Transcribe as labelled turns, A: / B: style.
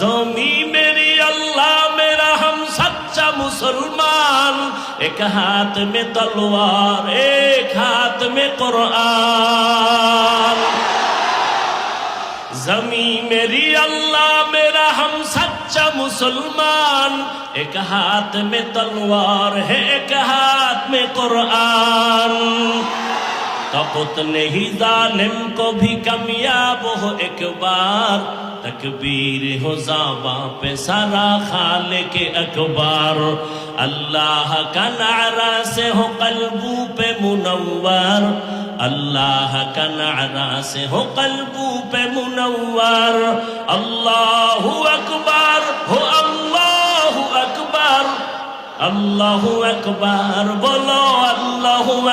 A: زمی میری اللہ میرا ہم سچا مسلمان ایک ہاتھ میں تلوار ایک ہاتھ میں قرآن زمین میری اللہ میرا ہم سچا مسلمان ایک ہاتھ میں تلوار ہے ایک ہاتھ میں قرآن शपथ नहीं जालिम को भी कमियाब हो एक बार तकबीर हो जाबा पे सारा खाल के अखबार अल्लाह का नारा से हो कलबू पे मुनवर अल्लाह का नारा से हो कलबू पे मुनवर अल्लाह अकबर हो अल्लाह अकबर अल्लाह अकबर बोलो